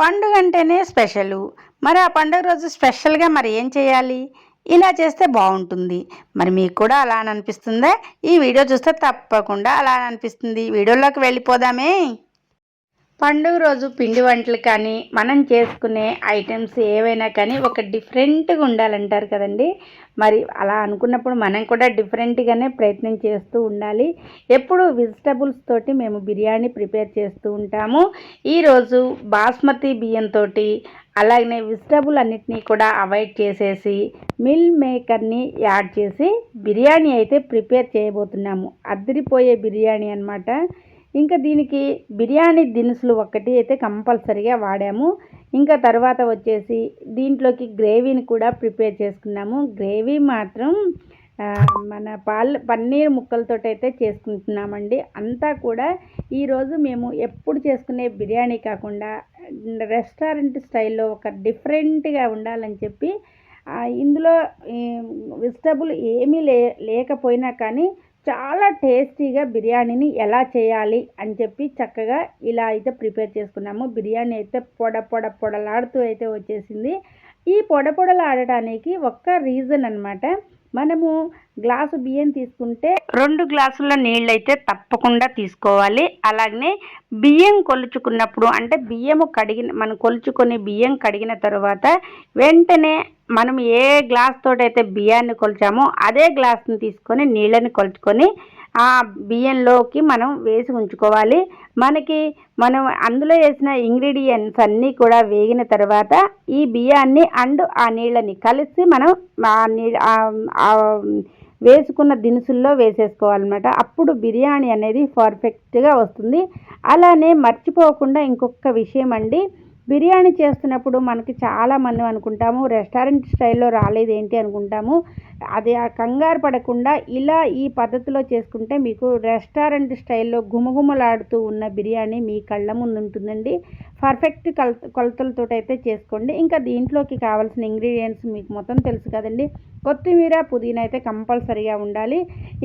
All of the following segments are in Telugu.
పండుగ అంటేనే స్పెషల్. మరి ఆ పండుగ రోజు స్పెషల్గా మరి ఏం చేయాలి? ఇలా చేస్తే బాగుంటుంది. మరి మీకు కూడా అలా అని అనిపిస్తుందా ఈ వీడియో చూస్తే తప్పకుండా అలా అని అనిపిస్తుంది వీడియోలోకి వెళ్ళిపోదామే. పండుగ రోజు పిండి వంటలు కానీ మనం చేసుకునే ఐటమ్స్ ఏవైనా కానీ ఒక డిఫరెంట్గా ఉండాలంటారు కదండి. మరి అలా అనుకున్నప్పుడు మనం కూడా డిఫరెంట్గానే ప్రయత్నం చేస్తూ ఉండాలి. ఎప్పుడు వెజిటబుల్స్ తోటి మేము బిర్యానీ ప్రిపేర్ చేస్తూ ఉంటాము. ఈరోజు బాస్మతి బియ్యంతో అలాగనే వెజిటబుల్ అన్నిటినీ కూడా అవాయిడ్ చేసేసి మిల్ మేకర్ని యాడ్ చేసి బిర్యానీ అయితే ప్రిపేర్ చేయబోతున్నాము. అద్దరిపోయే బిర్యానీ అన్నమాట. ఇంకా దీనికి బిర్యానీ దినుసులు ఒక్కటి అయితే కంపల్సరిగా వాడాము. ఇంకా తర్వాత వచ్చేసి దీంట్లోకి గ్రేవీని కూడా ప్రిపేర్ చేసుకున్నాము. గ్రేవీ మాత్రం మన పాల్ పన్నీర్ ముక్కలతో అయితే చేసుకుంటున్నామండి. అంతా కూడా ఈరోజు మేము ఎప్పుడు చేసుకునే బిర్యానీ కాకుండా రెస్టారెంట్ స్టైల్లో ఒక డిఫరెంట్గా ఉండాలని చెప్పి ఇందులో వెజిటబుల్ ఏమీ లే లేకపోయినా కానీ చాలా టేస్టీగా బిర్యానీని ఎలా చేయాలి అని చెప్పి చక్కగా ఇలా అయితే ప్రిపేర్ చేసుకున్నాము. బిర్యానీ అయితే పొడ పొడ పొడలాడుతూ అయితే వచ్చేసింది. ఈ పొడ పొడలాడటానికి ఒక్క రీజన్ అనమాట మనము గ్లాసు బియ్యం తీసుకుంటే రెండు గ్లాసుల నీళ్ళు అయితే తప్పకుండా తీసుకోవాలి. అలాగనే బియ్యం కొలుచుకున్నప్పుడు అంటే బియ్యము కడిగిన మనం కొలుచుకొని బియ్యం కడిగిన తర్వాత వెంటనే మనం ఏ గ్లాస్ తోటైతే బియ్యాన్ని కొలిచామో అదే గ్లాస్ని తీసుకొని నీళ్ళని కొలుచుకొని ఆ బియ్యంలోకి మనం వేసి ఉంచుకోవాలి. మనకి మనం అందులో వేసిన ఇంగ్రీడియంట్స్ అన్నీ కూడా వేగిన తర్వాత ఈ బియ్యాన్ని అండ్ ఆ నీళ్ళని కలిసి మనం ఆ నీ వేసుకున్న దినుసుల్లో వేసేసుకోవాలన్నమాట. అప్పుడు బిర్యానీ అనేది పర్ఫెక్ట్గా వస్తుంది. అలానే మర్చిపోకుండా ఇంకొక విషయం అండి. బిర్యానీ చేస్తున్నప్పుడు మనకి చాలా మంది అనుకుంటాము రెస్టారెంట్ స్టైల్లో రాలేదేంటి అనుకుంటాము. అది ఆ కంగారు పడకుండా ఇలా ఈ పద్ధతిలో చేసుకుంటే మీకు రెస్టారెంట్ స్టైల్లో గుమగుమలాడుతూ ఉన్న బిర్యానీ మీ కళ్ళ ముందు ఉంటుందండి పర్ఫెక్ట్ కల కొలతలతో అయితే చేసుకోండి. ఇంకా దీంట్లోకి కావాల్సిన ఇంగ్రీడియంట్స్ మీకు మొత్తం తెలుసు కదండి. కొత్తిమీర పుదీనా అయితే కంపల్సరీగా ఉండాలి.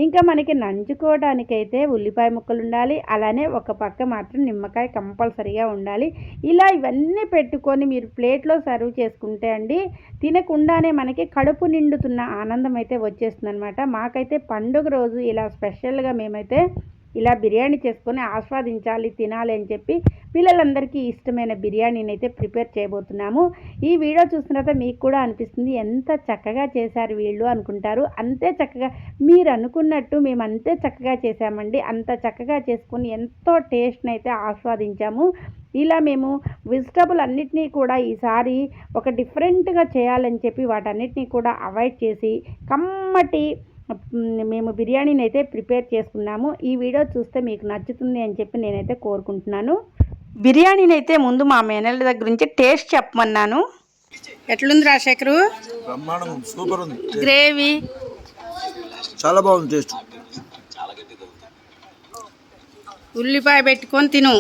ఇంకా మనకి నంచుకోవడానికైతే ఉల్లిపాయ ముక్కలు ఉండాలి. అలానే ఒక పక్క మాత్రం నిమ్మకాయ కంపల్సరీగా ఉండాలి. ఇలా ఇవన్నీ పెట్టుకొని మీరు ప్లేట్లో సర్వ్ చేసుకుంటే అండి తినకుండానే మనకి కడుపు నిండుతున్న ఆనందం అయితే వచ్చేస్తుంది అనమాట మాకైతే పండుగ రోజు ఇలా స్పెషల్గా మేమైతే ఇలా బిర్యానీ చేసుకొని ఆస్వాదించాలి తినాలి అని చెప్పి పిల్లలందరికీ ఇష్టమైన బిర్యానీని అయితే ప్రిపేర్ చేయబోతున్నాము. ఈ వీడియో చూసిన తర్వాత మీకు కూడా అనిపిస్తుంది ఎంత చక్కగా చేశారు వీళ్ళు అనుకుంటారు. అంతే చక్కగా మీరు అనుకున్నట్టు మేము అంతే చక్కగా చేశామండి. అంత చక్కగా చేసుకొని ఎంతో టేస్ట్ని అయితే ఆస్వాదించాము. ఇలా మేము వెజిటబుల్ అన్నిటినీ కూడా ఈసారి ఒక డిఫరెంట్గా చేయాలని చెప్పి వాటన్నిటినీ కూడా అవాయిడ్ చేసి కమ్మటి మేము బిర్యానీని అయితే ప్రిపేర్ చేసుకున్నాము. ఈ వీడియో చూస్తే మీకు నచ్చుతుంది అని చెప్పి నేనైతే కోరుకుంటున్నాను. బిర్యానీని అయితే ముందు మా మేనల్ దగ్గర నుంచి టేస్ట్ చెప్పమన్నాను. ఎట్లుంది రాజశేఖరు సూపర్ ఉంది. గ్రేవీ. చాలా బాగుంది టేస్ట్. ఉల్లిపాయ పెట్టుకొని తిను.